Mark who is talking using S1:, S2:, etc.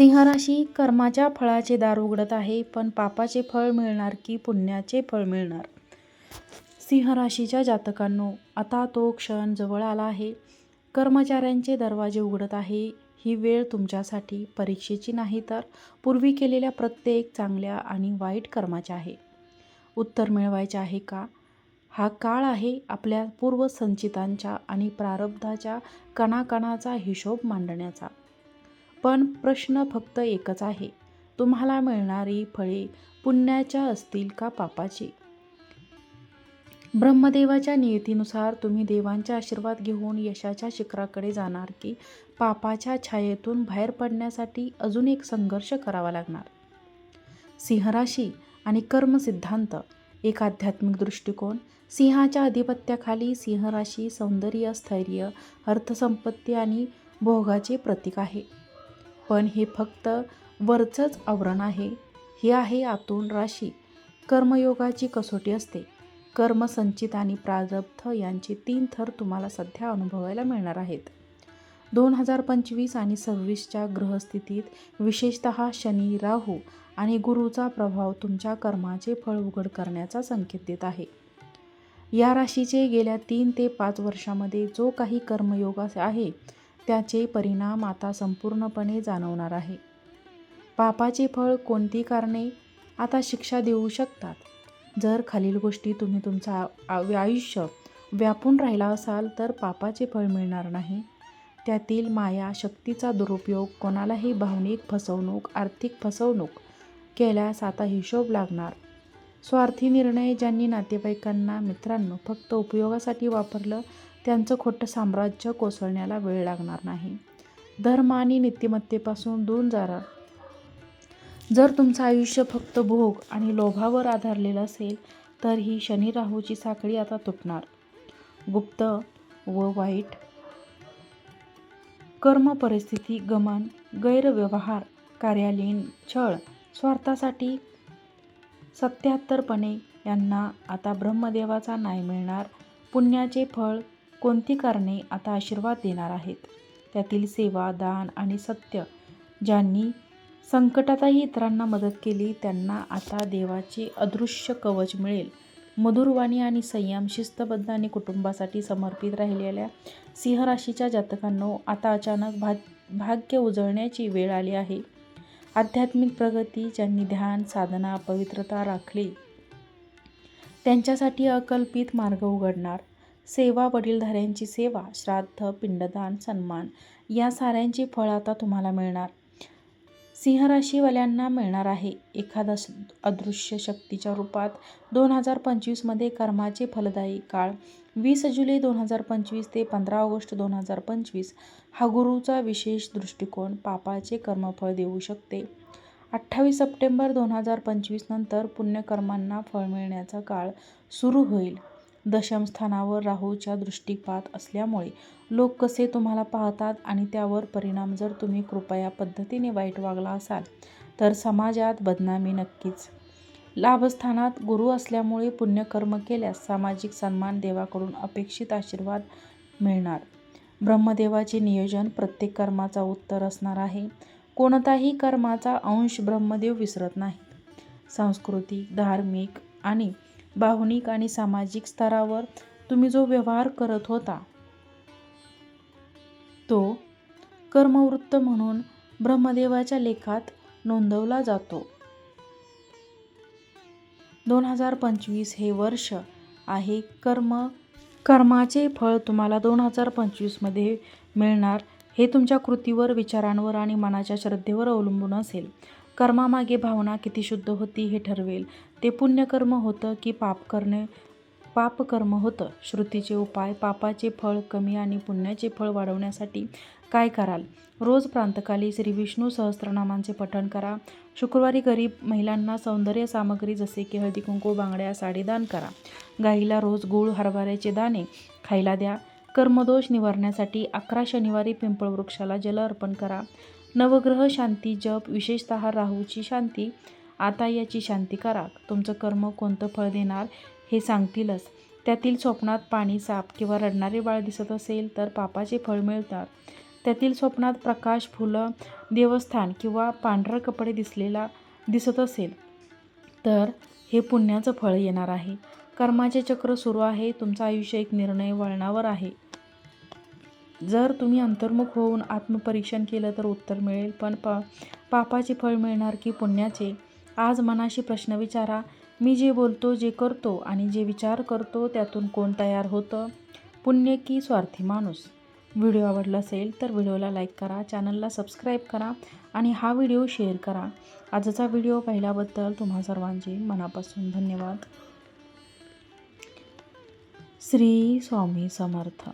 S1: सिंहराशी कर्माच्या फळाचे दार उघडत आहे पण पापाचे फळ मिळणार की पुण्याचे फळ मिळणार? सिंहराशीच्या जातकांनो आता तो क्षण जवळ आला आहे. कर्मचाऱ्यांचे दरवाजे उघडत आहे. ही वेळ तुमच्यासाठी परीक्षेची नाही तर पूर्वी केलेल्या प्रत्येक चांगल्या आणि वाईट कर्माच्या आहे. उत्तर मिळवायचे आहे का? हा काळ आहे आपल्या पूर्वसंचितांच्या आणि प्रारब्धाच्या कणाकणाचा हिशोब मांडण्याचा. पण प्रश्न फक्त एकच आहे तुम्हाला मिळणारी फळे पुण्याच्या असतील का पापाची? ब्रह्मदेवाच्या नियतीनुसार तुम्ही देवांचा आशीर्वाद घेऊन यशाच्या शिखराकडे जाणार की पापाच्या छायेतून बाहेर पडण्यासाठी अजून एक संघर्ष करावा लागणार? सिंहराशी आणि कर्म सिद्धांत एक आध्यात्मिक दृष्टिकोन सिंहाच्या अधिपत्याखाली सिंहराशी सौंदर्य स्थैर्य अर्थसंपत्ती आणि भोगाचे प्रतीक आहे. पण हे फक्त वरचंच आवरण आहे. ही आहे आतून राशी. कर्मयोगाची कसोटी असते. कर्म संचित आणि प्रारब्ध यांचे तीन थर तुम्हाला सध्या अनुभवायला मिळणार आहेत. दोन हजार पंचवीस आणि सव्वीसच्या ग्रहस्थितीत विशेषत शनी राहू आणि गुरुचा प्रभाव तुमच्या कर्माचे फळ उघड करण्याचा संकेत देत आहे. या राशीचे गेल्या तीन ते पाच वर्षामध्ये जो काही कर्मयोग आहे त्याचे परिणाम आता संपूर्णपणे जाणवणार आहे. पापाचे फळ कोणती कारणे आता शिक्षा देऊ शकतात? जर खालील गोष्टी तुम्ही तुमचा आयुष्य व्यापून राहिला असाल तर पापाचे फळ मिळणार नाही. त्यातील माया शक्तीचा दुरुपयोग कोणालाही भावनिक फसवणूक आर्थिक फसवणूक केल्यास आता हिशोब लागणार. स्वार्थी निर्णय ज्यांनी नातेवाईकांना मित्रांनो फक्त उपयोगासाठी वापरलं त्यांचं खोटं साम्राज्य कोसळण्याला वेळ लागणार नाही. धर्म आणि नीतिमत्तेपासून दूर जारा. जर तुमचं आयुष्य फक्त भोग आणि लोभावर आधारलेलं असेल तर ही शनी राहूची साखळी आता तुटणार. गुप्त व वाईट कर्म परिस्थिती गमन गैरव्यवहार कार्यालयीन छळ स्वार्थासाठी सत्याहत्तरपणे यांना आता ब्रह्मदेवाचा न्याय मिळणार. पुण्याचे फळ कोणती कारणे आता आशीर्वाद देणार आहेत? त्यातील सेवा दान आणि सत्य ज्यांनी संकटातही इतरांना मदत केली त्यांना आता देवाचे अदृश्य कवच मिळेल. मधुरवाणी आणि संयम शिस्तबद्ध आणि कुटुंबासाठी समर्पित राहिलेल्या सिंह राशीच्या जातकांनो आता अचानक भा भाग्य उजळण्याची वेळ आली आहे. आध्यात्मिक प्रगती ज्यांनी ध्यान साधना पवित्रता राखली त्यांच्यासाठी अकल्पित मार्ग उघडणार. सेवा वडीलधाऱ्यांची सेवा श्राद्ध पिंडदान सन्मान या साऱ्यांचे फळ आता तुम्हाला मिळणार. सिंहराशीवाल्यांना मिळणार आहे एखादा अदृश्य शक्तीच्या रूपात. दोन हजार पंचवीसमध्ये कर्माचे फलदायी काळ. वीस जुलै दोन हजार पंचवीस ते पंधरा ऑगस्ट दोन हजार पंचवीस हा गुरुचा विशेष दृष्टिकोन पापाचे कर्मफळ देऊ शकते. अठ्ठावीस सप्टेंबर दोन हजार पंचवीस नंतर पुण्यकर्मांना फळ मिळण्याचा काळ सुरू होईल. दशमस्थानावर राहूच्या दृष्टिपात असल्यामुळे लोक कसे तुम्हाला पाहतात आणि त्यावर परिणाम जर तुम्ही कृपया पद्धतीने वाईट वागला असाल तर समाजात बदनामी नक्कीच. लाभस्थानात गुरु असल्यामुळे पुण्यकर्म केल्यास सामाजिक सन्मान देवाकडून अपेक्षित आशीर्वाद मिळणार. ब्रह्मदेवाचे नियोजन प्रत्येक कर्माचा उत्तर असणार आहे. कोणताही कर्माचा अंश ब्रह्मदेव विसरत नाही. सांस्कृतिक धार्मिक आणि भावनिक आणि सामाजिक स्तरावर तुम्ही जो व्यवहार करत होता तो कर्मवृत्त म्हणून ब्रह्मदेवाच्या लेखात नोंदवला जातो. दोन हजार पंचवीस हे वर्ष आहे कर्म कर्माचे फळ तुम्हाला दोन हजार पंचवीसमध्ये मिळणार हे तुमच्या कृतीवर विचारांवर आणि मनाच्या श्रद्धेवर अवलंबून असेल. कर्मामागे भावना किती शुद्ध होती हे ठरवेल. ते पुण्यकर्म होतं की पाप करणे? पापकर्म होतं. श्रुतीचे उपाय पापाचे फळ कमी आणि पुण्याचे फळ वाढवण्यासाठी काय कराल? रोज प्रांतकाली श्री विष्णू सहस्त्रनामांचे पठण करा. शुक्रवारी गरीब महिलांना सौंदर्य सामग्री जसे की हळदी कुंकू बांगड्या साडी दान करा. गाईला रोज गूळ हरभऱ्याचे दाणे खायला द्या. कर्मदोष निवारण्यासाठी अकरा शनिवारी पिंपळ वृक्षाला जल अर्पण करा. नवग्रह शांती जप विशेषत राहूची शांती. आता याची शांती करा. तुमचं कर्म कोणतं फळ देणार हे सांगतीलच. त्यातील स्वप्नात पाणी साप किंवा रडणारे बाळ दिसत असेल तर पापाचे फळ मिळतात. त्यातील स्वप्नात प्रकाश फुलं देवस्थान किंवा पांढरे कपडे दिसलेला दिसत असेल तर हे पुण्याचं फळ येणार आहे. कर्माचे चक्र सुरू आहे. तुमचं आयुष्य एक निर्णय वळणावर आहे. जर तुम्ही अंतर्मुख होऊन आत्मपरीक्षण केलं तर उत्तर मिळेल पण पा पापाचे फळ मिळणार की पुण्याचे? आज मनाशी प्रश्न विचारा. मी जे बोलतो जे करतो आणि जे विचार करतो त्यातून कोण तयार होतं? पुण्य की स्वार्थी माणूस? व्हिडिओ आवडला असेल तर व्हिडिओला लाईक करा चॅनलला सबस्क्राईब करा आणि हा व्हिडिओ शेअर करा. आजचा व्हिडिओ पाहिल्याबद्दल तुम्हा सर्वांचे मनापासून धन्यवाद. श्री स्वामी समर्थ.